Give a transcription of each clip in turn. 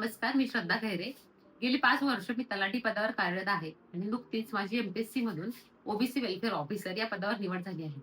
नमस्कार मी श्रद्धा खैरे. गेली पाच वर्ष मी तलाठी पदावर कार्यरत आहे आणि नुकतीच माझी एमपीएससी मधून ओबीसी वेलफेअर ऑफिसर या पदावर निवड झाली आहे.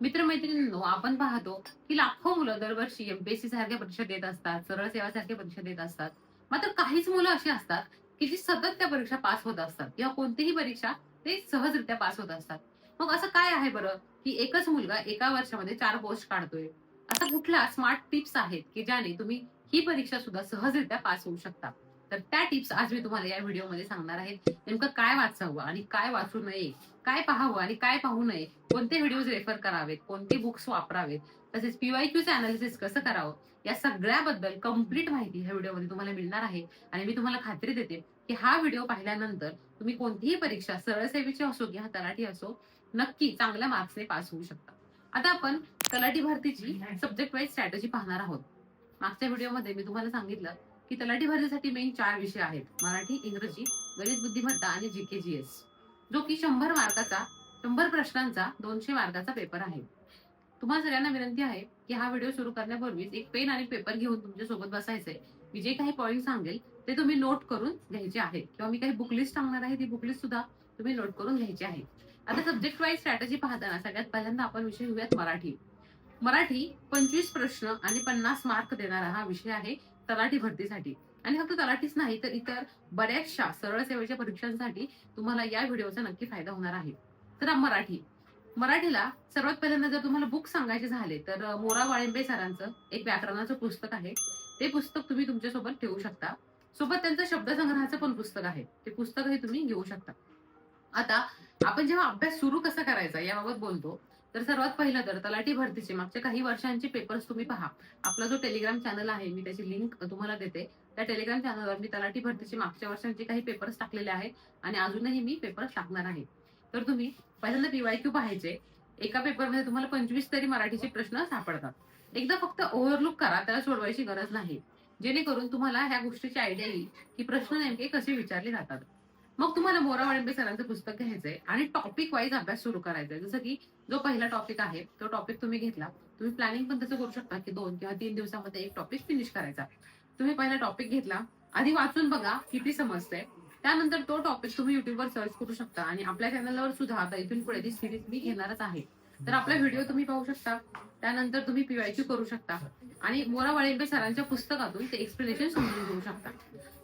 मित्रमैत्रिणींनो आपण पाहतो की लाखो मुलं दरवर्षी एमपीएससी सारख्या परीक्षा देत असतात सरळ सेवा सारख्या परीक्षा देत असतात. मात्र काहीच मुलं अशी असतात की जी सतत त्या परीक्षा पास होत असतात किंवा कोणतीही परीक्षा ते सहजरित्या पास होत असतात. मग असं काय आहे बरं की एकच मुलगा एका वर्षामध्ये चार पोस्ट काढतोय? असा कुठला स्मार्ट टिप्स आहेत की ज्याने तुम्ही ही परीक्षा सुद्धा सहजरित्या पास होऊ शकता तर त्या टिप्स आज मी तुम्हाला या व्हिडिओमध्ये सांगणार आहे. नेमकं काय वाचावं आणि काय वाचू नये काय पाहावं आणि काय पाहू नये कोणते व्हिडिओज रेफर करावेत कोणते बुक्स वापरावेत तसेच पीवायक्यूचं अनालिसिस कसं करावं या सगळ्याबद्दल कंप्लीट माहिती ह्या व्हिडिओमध्ये तुम्हाला मिळणार आहे. आणि मी तुम्हाला खात्री देते की हा व्हिडिओ पाहिल्यानंतर तुम्ही कोणतीही परीक्षा सरळ सेवेची असो किंवा तलाठी असो नक्की चांगल्या मार्क्सने पास होऊ शकता. आता आपण तलाठी भरतीची सब्जेक्ट वाईज स्ट्रॅटेजी पाहणार आहोत. मागच्या व्हिडिओमध्ये मी तुम्हाला सांगितलं की तलाठी भरतीसाठी मेन चार विषय आहेत. मराठी इंग्रजी गणित बुद्धिमत्ता आणि जी केजीएस जो की शंभर मार्काचा शंभर प्रश्नांचा दोनशे मार्काचा पेपर आहे. तुम्हाला सगळ्यांना विनंती आहे की हा व्हिडिओ सुरू करण्यापूर्वीच एक पेन आणि पेपर घेऊन तुमच्यासोबत बसायचंय. मी जे काही पॉईंट सांगेल ते तुम्ही नोट करून घ्यायचे आहेत. किंवा मी काही बुकलिस्ट सांगणार आहे ती बुकलिस्ट सुद्धा तुम्ही नोट करून घ्यायची आहे. आता सब्जेक्ट वाईज स्ट्रॅटेजी पाहताना सगळ्यात पहिल्यांदा आपण विषय घेऊयात मराठी. मराठी पंचवीस प्रश्न आणि पन्नास मार्क देणारा हा विषय आहे तलाठी भरतीसाठी. आणि फक्त तलाठीच नाही तर इतर बऱ्याचशा सरळ सेवेच्या परीक्षांसाठी तुम्हाला या व्हिडिओचा नक्की फायदा होणार आहे. तर मराठी. मराठीला सर्वात पहिल्यांदा जर तुम्हाला बुक सांगायचे झाले तर मोरा वाळिंबे सरांचं एक व्याकरणाचं पुस्तक आहे. ते पुस्तक तुम्ही तुमच्यासोबत ठेवू शकता. सोबत त्यांचं शब्दसंग्रहाचं पण पुस्तक आहे. ते पुस्तकही तुम्ही घेऊ शकता. आता आपण जेव्हा अभ्यास सुरू कसा करायचा याबाबत बोलतो तर सर्वात पहिलं तर तलाठी भरतीचे मागच्या काही वर्षांचे पेपर्स तुम्ही पहा. आपला जो टेलिग्राम चॅनल आहे मी त्याची लिंक तुम्हाला देते. त्या टेलिग्राम चॅनलवर मी तलाठी भरतीचे मागच्या वर्षांचे काही पेपर्स टाकलेले आहेत आणि अजूनही मी पेपर्स टाकणार आहे. तर तुम्ही पहिल्यांदा पीवायक्यू पाहायचे. एका पेपरमध्ये तुम्हाला पंचवीस तरी मराठीचे प्रश्न सापडतात. एकदा फक्त ओव्हरलुक करा त्याला सोडवायची गरज नाही. जेणेकरून तुम्हाला ह्या गोष्टीची आयडिया येईल की प्रश्न नेमके कसे विचारले जातात. मग तुम्हाला मोरा वाळिंबे सरांचं पुस्तक घ्यायचंय आणि टॉपिक वाईज अभ्यास सुरू करायचा आहे जसं की जो पहिला टॉपिक आहे तो टॉपिक तुम्ही घेतला. तुम्ही प्लॅनिंग पण तसं करू शकता की दोन किंवा तीन दिवसामध्ये एक टॉपिक फिनिश करायचा. तुम्ही पहिला टॉपिक घेतला. आधी वाचून बघा किती समजतंय. त्यानंतर तो टॉपिक तुम्ही युट्यूबवर सर्च करू शकता आणि आपल्या चॅनलवर सुद्धा आता इथून पुढे ती सिरीज मी घेणारच आहे. तर आपला व्हिडिओ तुम्ही पाहू शकता. त्यानंतर तुम्ही पीवायक्यू करू शकता. आणि मोरा वाळिंबे सरांच्या पुस्तकातून ते एक्सप्लेनेशन समजून घेऊ शकता.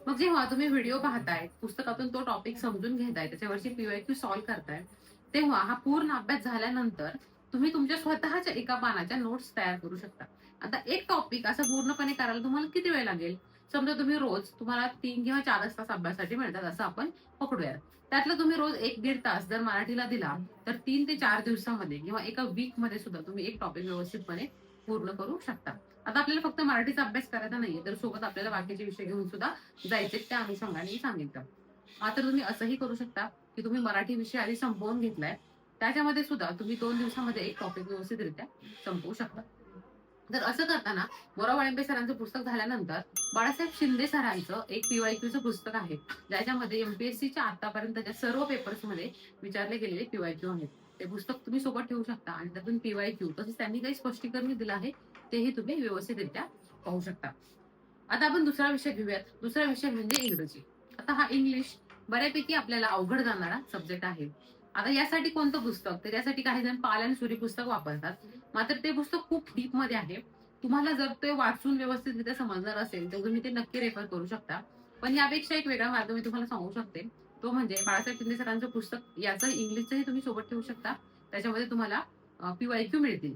मग जेव्हा तुम्ही व्हिडिओ पाहताय पुस्तकातून तो टॉपिक समजून घेताय त्याच्यावरची पीवायक्यू सॉल्व्ह करताय तेव्हा हा पूर्ण अभ्यास झाल्यानंतर तुम्ही तुमच्या स्वतःच्या एका पानाच्या नोट्स तयार करू शकता. आता एक टॉपिक असं पूर्णपणे करायला तुम्हाला किती वेळ लागेल? समजा तुम्ही रोज तुम्हाला तीन किंवा चारच तास अभ्यासासाठी मिळतात असं आपण पकडूया त्यातलं तुम्ही रोज एक दीड तास जर मराठीला दिला तर तीन ते चार दिवसामध्ये किंवा एका वीकमध्ये सुद्धा तुम्ही एक टॉपिक व्यवस्थितपणे पूर्ण करू शकता. आता आपल्याला फक्त मराठीचा अभ्यास करायचा नाहीये तर सोबत आपल्याला बाकीचे विषय घेऊन सुद्धा जायचे त्या अनुषंगाने सांगितलं. मात्र तुम्ही असंही करू शकता की तुम्ही मराठी विषय आधी संपवून घेतलाय त्याच्यामध्ये सुद्धा तुम्ही दोन दिवसामध्ये एक टॉपिक व्यवस्थितरित्या संपवू शकता. तर असं करताना मोरा वाळिंबे सरांचं पुस्तक झाल्यानंतर बाळासाहेब शिंदे सरांचं एक पीवायक्यूचं पुस्तक आहे. ज्याच्यामध्ये एमपीएससीच्या आतापर्यंतच्या सर्व पेपर्समध्ये विचारले गेलेले पीवायक्यू आहेत. ते पुस्तक तुम्ही सोबत ठेवू शकता आणि त्यातून पीवायक्यू तसेच त्यांनी काही स्पष्टीकरण दिलं आहे तेही तुम्ही व्यवस्थितरित्या पाहू शकता. आता आपण दुसरा विषय घेऊयात. दुसरा विषय म्हणजे इंग्रजी. आता हा इंग्लिश बऱ्यापैकी आपल्याला अवघड जाणारा सब्जेक्ट आहे. आता यासाठी कोणतं पुस्तक? तर यासाठी काही जण पाल आणि सूर्य पुस्तक वापरतात. मात्र ते पुस्तक खूप डीपमध्ये आहे. तुम्हाला जर ते वाचून व्यवस्थितरित्या समजणार असेल तर तुम्ही ते नक्की रेफर करू शकता. पण यापेक्षा एक वेगळा मार्ग मी तुम्हाला सांगू शकते. तो म्हणजे बाळासाहेब शिंदे सरांचं पुस्तक याचं इंग्लिशचंही तुम्ही सोबत ठेवू शकता. त्याच्यामध्ये तुम्हाला पीवायक्यू मिळतील.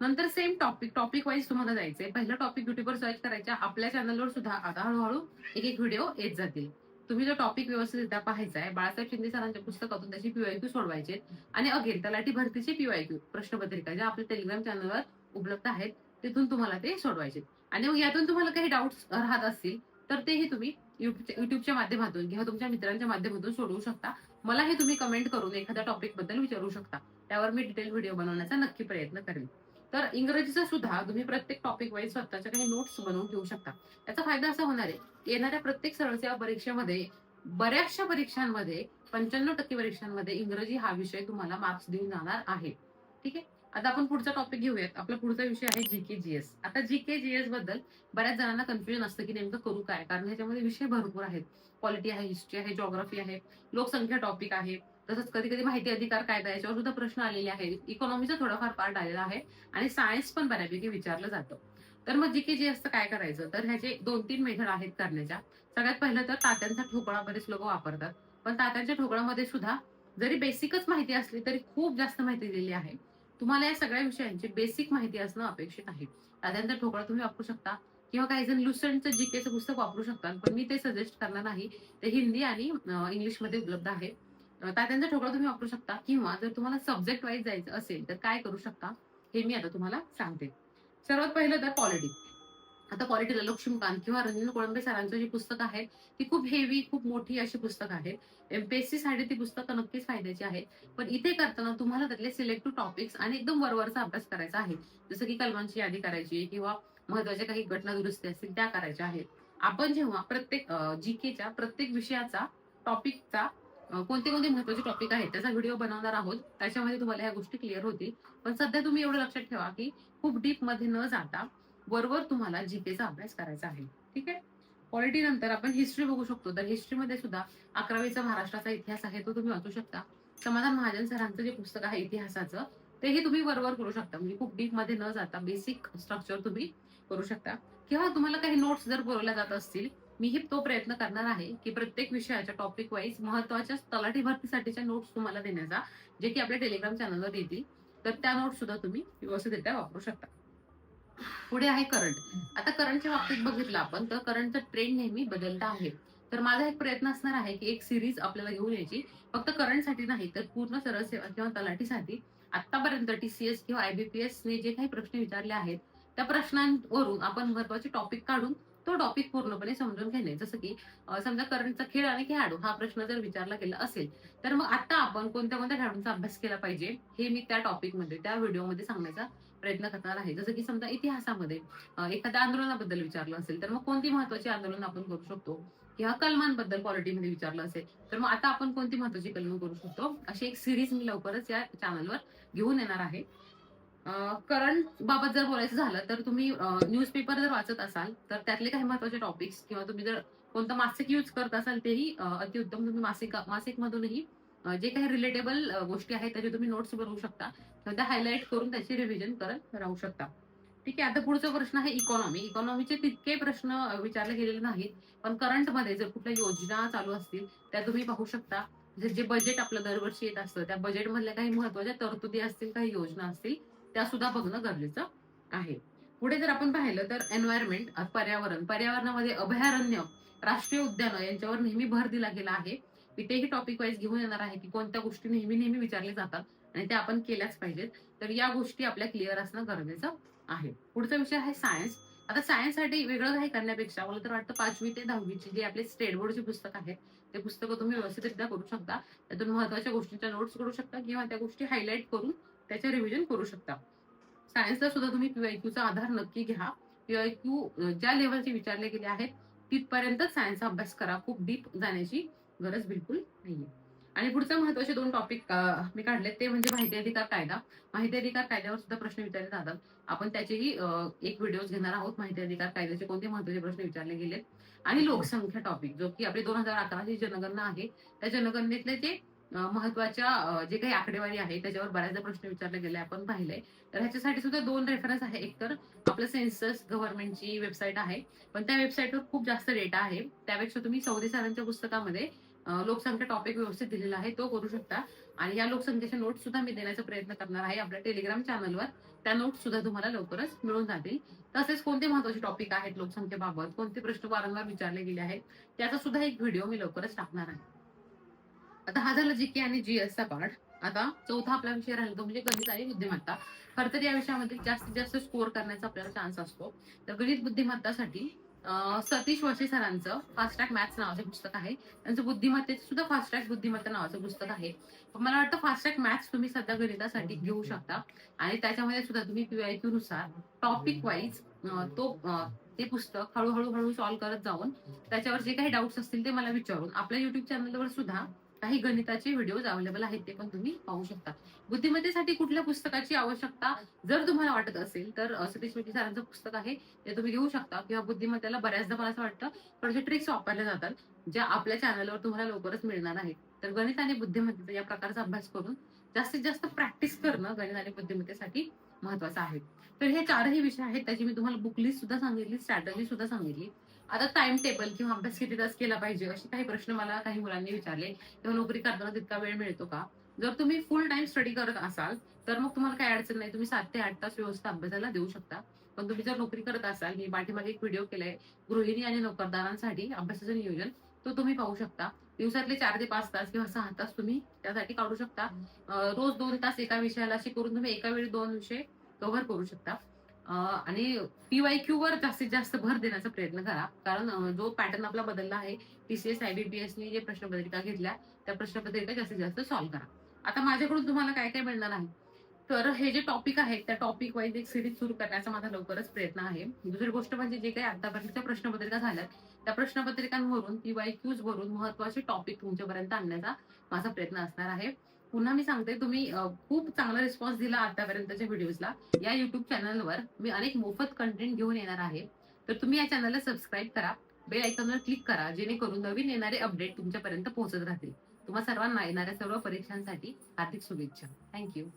नंतर सेम टॉपिक टॉपिक वाईज तुम्हाला जायचंय. पहिलं टॉपिक युट्यूबवर सर्च करायच्या आपल्या चॅनलवर सुद्धा आता हळूहळू एक एक व्हिडिओ येत जातील. तुम्ही जो टॉपिक व्यवस्थितरित्या पाहायचा आहे बाळासाहेब शिंदे सरांच्या पुस्तकातून त्याची पीवायक्यू सोडवायचे आणि अगेन तलाठी भरतीचे पीवायक्यू प्रश्नपत्रिका ज्या आपल्या टेलिग्राम चॅनलवर उपलब्ध आहेत तिथून तुम्हाला ते सोडवायचे आणि मग यातून तुम्हाला काही डाऊट्स राहत असतील तर तेही तुम्ही युट्यूबच्या माध्यमातून किंवा तुमच्या मित्रांच्या माध्यमातून सोडवू शकता. मला हे तुम्ही कमेंट करून एखाद्या टॉपिकबद्दल विचारू शकता. त्यावर मी डिटेल व्हिडिओ बनवण्याचा नक्की प्रयत्न करेन. तर इंग्रजीचा सुद्धा तुम्ही प्रत्येक टॉपिक वाईज स्वतःच्या काही नोट्स बनवून ठेवू शकता. याचा फायदा असा होणार आहे येणाऱ्या प्रत्येक सरळसेवा परीक्षेमध्ये बऱ्याचशा परीक्षांमध्ये पंच्याण्णव टक्के परीक्षांमध्ये इंग्रजी हा विषय तुम्हाला मार्क्स देऊन जाणार आहे. ठीक आहे? आता आपण पुढचा टॉपिक घेऊयात. आपला पुढचा विषय आहे जी के जीएस आता जी के जीएसबद्दल बऱ्याच जणांना कन्फ्युजन असतं की नेमकं करू काय? कारण ह्याच्यामध्ये विषय भरपूर आहेत. पॉलिटी आहे हिस्ट्री आहे जॉग्राफी आहे लोकसंख्या टॉपिक आहे. तसंच कधी कधी माहिती अधिकार कायदा याच्यावर सुद्धा प्रश्न आलेले आहेत. इकॉनॉमीचा थोडाफार पार्ट आलेला आहे आणि सायन्स पण बऱ्यापैकी विचारलं जातं. तर मग जी के जी असतं काय करायचं? तर ह्याचे दोन तीन मेथड आहेत करण्याच्या. सगळ्यात पहिलं तर तात्यांचा ठोकळा बरेच लोक वापरतात. पण तात्यांच्या ठोकळामध्ये सुद्धा जरी बेसिकच माहिती असली तरी खूप जास्त माहिती दिलेली आहे. तुम्हाला या सगळ्या विषयांची बेसिक माहिती असणं अपेक्षित आहे. तात्यांचा ठोकळा तुम्ही वापरू शकता किंवा काही जण लुसंटचं जीकेचं पुस्तक वापरू शकतात पण मी ते सजेस्ट करणार नाही. ते हिंदी आणि इंग्लिशमध्ये उपलब्ध आहे. तात्यांचा ठोकळा तुम्ही वापरू शकता. किंवा जर तुम्हाला सब्जेक्ट वाईज जायचं असेल तर काय करू शकता? हे मी आता तुम्हाला सांगते. सर्वात पहिलं तर पॉलिटी आता पॉलिटीला लक्ष्मीकांत किंवा रंजन कोळंबे सरांचं जी पुस्तक आहे ती खूप हेवी खूप मोठी अशी पुस्तक आहे. एमपीएससी साठी ती पुस्तकं नक्कीच फायद्याची आहेत पण इथे करताना तुम्हाला त्यातले सिलेक्टिव्ह टॉपिक्स आणि एकदम वरवरचा अभ्यास करायचा आहे. जसं की कलमांची यादी करायची किंवा महत्त्वाच्या काही घटना दुरुस्ती असतील त्या करायच्या आहेत. आपण जेव्हा प्रत्येक जीकेच्या प्रत्येक विषयाचा टॉपिकचा कोणते कोणते महत्त्वाचे टॉपिक आहेत त्याचा व्हिडिओ बनवणार आहोत. त्याच्यामध्ये तुम्हाला ह्या गोष्टी क्लिअर होतील. पण सध्या तुम्ही एवढं लक्षात ठेवा की खूप डीपमध्ये न जाता वरवर तुम्हाला जीकेचा अभ्यास करायचा आहे. ठीक आहे? पॉलिटी नंतर आपण हिस्ट्री बघू शकतो. तर हिस्ट्रीमध्ये सुद्धा अकरावीचा महाराष्ट्राचा इतिहास आहे तो तुम्ही वाचू शकता. समाधान महाजन सरांचं जे पुस्तक आहे इतिहासाचं तेही तुम्ही वरवर करू शकता. म्हणजे खूप डीपमध्ये न जाता बेसिक स्ट्रक्चर तुम्ही करू शकता. किंवा तुम्हाला काही नोट्स जर पुरवल्या जात असतील मीही तो प्रयत्न करणार आहे की प्रत्येक विषयाच्या टॉपिक वाईज महत्त्वाच्या तलाठी भरतीसाठीच्या नोट्स तुम्हाला देण्याचा जे की आपल्या टेलिग्राम चॅनलवर येतील. तर त्या नोट्स सुद्धा तुम्ही व्यवस्थितरित्या वापरू शकता. पुढे आहे करंट आता करंटच्या बाबतीत बघितलं आपण तर करंटचा ट्रेंड नेहमी बदलता आहे. तर माझा एक प्रयत्न असणार आहे की एक सिरीज आपल्याला घेऊन यायची. फक्त करंटसाठी नाही तर पूर्ण सरळ सेवा किंवा तलाठीसाठी आतापर्यंत टीसीएस किंवा आयबीपीएसने जे काही प्रश्न विचारले आहेत त्या प्रश्नांवरून आपण महत्त्वाचे टॉपिक काढून तो टॉपिक पूर्णपणे समजून घेणे. जसं की समजा करंटचा खेळ आणि खेळाडू हा प्रश्न जर विचारला गेला असेल तर मग आता आपण कोणत्या कोणत्या खेळाडूंचा अभ्यास केला पाहिजे हे मी त्या टॉपिकमध्ये त्या व्हिडिओमध्ये सांगण्याचा प्रयत्न करणार आहे. जसं की समजा इतिहासामध्ये एखाद्या आंदोलनाबद्दल विचारलं असेल तर मग कोणती महत्वाची आंदोलन आपण करू शकतो? किंवा कलमांबद्दल पॉलिटीमध्ये विचारलं असेल तर मग आता आपण कोणती महत्वाची कलम करू शकतो? अशी एक सिरीज मी लवकरच या चॅनलवर घेऊन येणार आहे. करंट बाबत जर बोलायचं झालं तर तुम्ही न्यूजपेपर जर वाचत असाल तर त्यातले काही महत्त्वाचे टॉपिक्स किंवा तुम्ही जर कोणतं मासिक यूज करत असाल तेही अतिउत्तम तुम्ही मासिक मासिक मधूनही जे काही रिलेटेबल गोष्टी आहेत त्याचे तुम्ही नोट्स बनवू शकता. त्या हायलाईट करून त्याचे रिव्हिजन करत राहू शकता. ठीक आहे आता पुढचा प्रश्न आहे इकॉनॉमी इकॉनॉमीचे तितके प्रश्न विचारले गेलेले नाहीत. पण करंटमध्ये जर कुठल्या योजना चालू असतील त्या तुम्ही पाहू शकता. जे जे बजेट आपलं दरवर्षी येत असतं त्या बजेटमधल्या काही महत्त्वाच्या तरतुदी असतील काही योजना असतील त्या सुद्धा बघणं गरजेचं आहे. पुढे जर आपण पाहिलं तर एन्व्हायरमेंट पर्यावरण पर्यावरणामध्ये अभयारण्य राष्ट्रीय उद्यानं यांच्यावर नेहमी भर दिला गेला आहे. मी तेही टॉपिक वाईज घेऊन येणार आहे की कोणत्या गोष्टी नेहमी नेहमी विचारल्या जातात आणि त्या आपण केल्याच पाहिजेत. तर या गोष्टी आपल्या क्लिअर असणं गरजेचं आहे. पुढचा विषय आहे सायन्स आता सायन्ससाठी वेगळं काही करण्यापेक्षा मला तर वाटतं पाचवी ते दहावीची जे आपले स्टेट बोर्डचे पुस्तक आहेत ते पुस्तकं तुम्ही व्यवस्थितरित्या करू शकता. त्यातून महत्त्वाच्या गोष्टींच्या नोट्स करू शकता किंवा त्या गोष्टी हायलाईट करून त्याचे रिव्हिजन करू शकता. सायन्सला सुद्धा तुम्ही पीवायक्यूचा आधार नक्की घ्या. पीवायक्यू ज्या लेवलचे विचारले गेले आहेत तिथपर्यंतच सायन्सचा अभ्यास करा. खूप डीप जाण्याची गरज बिलकुल नाहीये. आणि पुढचे महत्त्वाचे दोन टॉपिक मी काढले ते म्हणजे माहिती अधिकार कायदा. माहिती अधिकार कायद्यावर सुद्धा प्रश्न विचारले जातात. आपण त्याचेही एक व्हिडिओ घेणार आहोत. माहिती अधिकार कायद्याचे कोणते महत्त्वाचे प्रश्न विचारले गेले आणि लोकसंख्या टॉपिक जो की आपली दोन हजार अकराची जनगणना आहे. त्या जनगणनेतले जे महत्त्वाच्या जे काही आकडेवारी आहे त्याच्यावर बऱ्याचदा प्रश्न विचारले गेले आपण पाहिले तर ह्याच्यासाठी सुद्धा दोन रेफरन्स आहे. एक तर आपलं सेन्सस गव्हर्नमेंटची वेबसाईट आहे पण त्या वेबसाईटवर खूप जास्त डेटा आहे. त्यापेक्षा तुम्ही सौदी सरांच्या पुस्तकामध्ये लोकसंख्या टॉपिक व्यवस्थित दिलेला आहे तो करू शकता. आणि या लोकसंख्येचे नोट सुद्धा मी देण्याचा प्रयत्न करणार आहे. आपल्या टेलिग्राम चॅनलवर त्या नोट सुद्धा तुम्हाला लवकरच मिळून जातील. तसेच कोणते महत्त्वाचे टॉपिक आहेत लोकसंख्येबाबत? कोणते प्रश्न वारंवार विचारले गेले आहेत? त्याचा सुद्धा एक व्हिडिओ मी लवकरच टाकणार आहे. आता हा झाला जीके आणि जीएसचा पार्ट आता चौथा आपला विषय राहिला तो म्हणजे गणित आणि बुद्धिमत्ता. खरं तर या विषयामध्ये जास्तीत जास्त स्कोर करण्याचा आपल्याला चान्स असतो. तर गणित बुद्धिमत्तासाठी सतीश वशी सरांचं फास्ट्रॅक मॅथ्स नावाचं पुस्तक आहे. त्यांचं बुद्धिमत्तेचं सुद्धा फास्ट्रॅक बुद्धिमत्ता नावाचं पुस्तक आहे. मला वाटतं फास्ट्रॅक मॅथ्स तुम्ही सध्या गणितासाठी घेऊ शकता. आणि त्याच्यामध्ये सुद्धा तुम्ही पीआयक्यू नुसार टॉपिक वाईज तो ते पुस्तक हळूहळू हळू सॉल्व्ह करत जाऊन त्याच्यावर जे काही डाऊट्स असतील ते मला विचारून आपल्या युट्यूब चॅनलवर सुद्धा काही गणिताचे व्हिडिओज अवेलेबल आहेत ते पण तुम्ही पाहू शकता. बुद्धिमत्तेसाठी कुठल्या पुस्तकाची आवश्यकता जर तुम्हाला वाटत असेल तर सतीश मेटी सरांचं पुस्तक आहे ते तुम्ही घेऊ शकता किंवा बुद्धिमत्तेला बऱ्याचदा मला असं वाटतं थोडेसे ट्रिक्स वापरल्या जातात ज्या आपल्या चॅनलवर तुम्हाला लवकरच मिळणार आहेत. तर गणित आणि बुद्धिमत्तेचा या प्रकारचा अभ्यास करून जास्तीत जास्त प्रॅक्टिस करणं गणित आणि बुद्धिमत्तेसाठी महत्वाचं आहे. तर हे चारही विषय आहेत त्याची मी तुम्हाला बुकलिस्ट सुद्धा सांगितली स्ट्रॅटजी सुद्धा सांगितली. आता टाइम टेबल किंवा अभ्यास किती तास केला पाहिजे? असे काही प्रश्न मला काही मुलांनी विचारले. किंवा नोकरी करताना तितका वेळ मिळतो का? जर तुम्ही फुल टाइम स्टडी करत असाल तर मग तुम्हाला काही अडचण नाही. तुम्ही सात ते आठ तास व्यवस्थित अभ्यासाला देऊ शकता. पण तुम्ही जर नोकरी करत असाल मी पाठीमागे एक व्हिडिओ केलाय गृहिणी आणि नोकरदारांसाठी अभ्यासाचं नियोजन तो तुम्ही पाहू शकता. दिवसातले चार ते पाच तास किंवा सहा तास तुम्ही त्यासाठी काढू शकता. रोज दोन तास एका विषयाला असे करून तुम्ही एका वेळी दोन विषय कव्हर करू शकता. आणि पीवाय क्यू वर जास्तीत जास्त भर देण्याचा प्रयत्न करा. कारण जो पॅटर्न आपला बदलला आहे टीसीएस आयबीपीएस ने जे प्रश्नपत्रिका घेतल्या त्या प्रश्नपत्रिका जास्तीत जास्त सॉल्व्ह करा. आता माझ्याकडून तुम्हाला काय काय मिळणार आहे? तर हे जे टॉपिक आहे त्या टॉपिक वाईज एक सिरीज सुरू करण्याचा माझा लवकरच प्रयत्न आहे. दुसरी गोष्ट म्हणजे जे काही आतापर्यंतच्या प्रश्नपत्रिका झाल्यात त्या प्रश्नपत्रिकांवरून पीवाय क्यूज वरून महत्त्वाचे टॉपिक तुमच्यापर्यंत आणण्याचा माझा प्रयत्न असणार आहे. पुन्हा मी सांगते तुम्ही खूप चांगला रिस्पॉन्स दिला आतापर्यंतच्या व्हिडिओजला या युट्यूब चॅनलवर मी अनेक मोफत कंटेंट घेऊन येणार आहे. तर तुम्ही या चॅनलला सबस्क्राईब करा. बेल आयकॉनवर क्लिक करा जेणेकरून नवीन येणारे अपडेट तुमच्यापर्यंत पोहोचत राहतील. तुम्हा सर्वांना येणाऱ्या सर्व परीक्षांसाठी हार्दिक शुभेच्छा. थँक्यू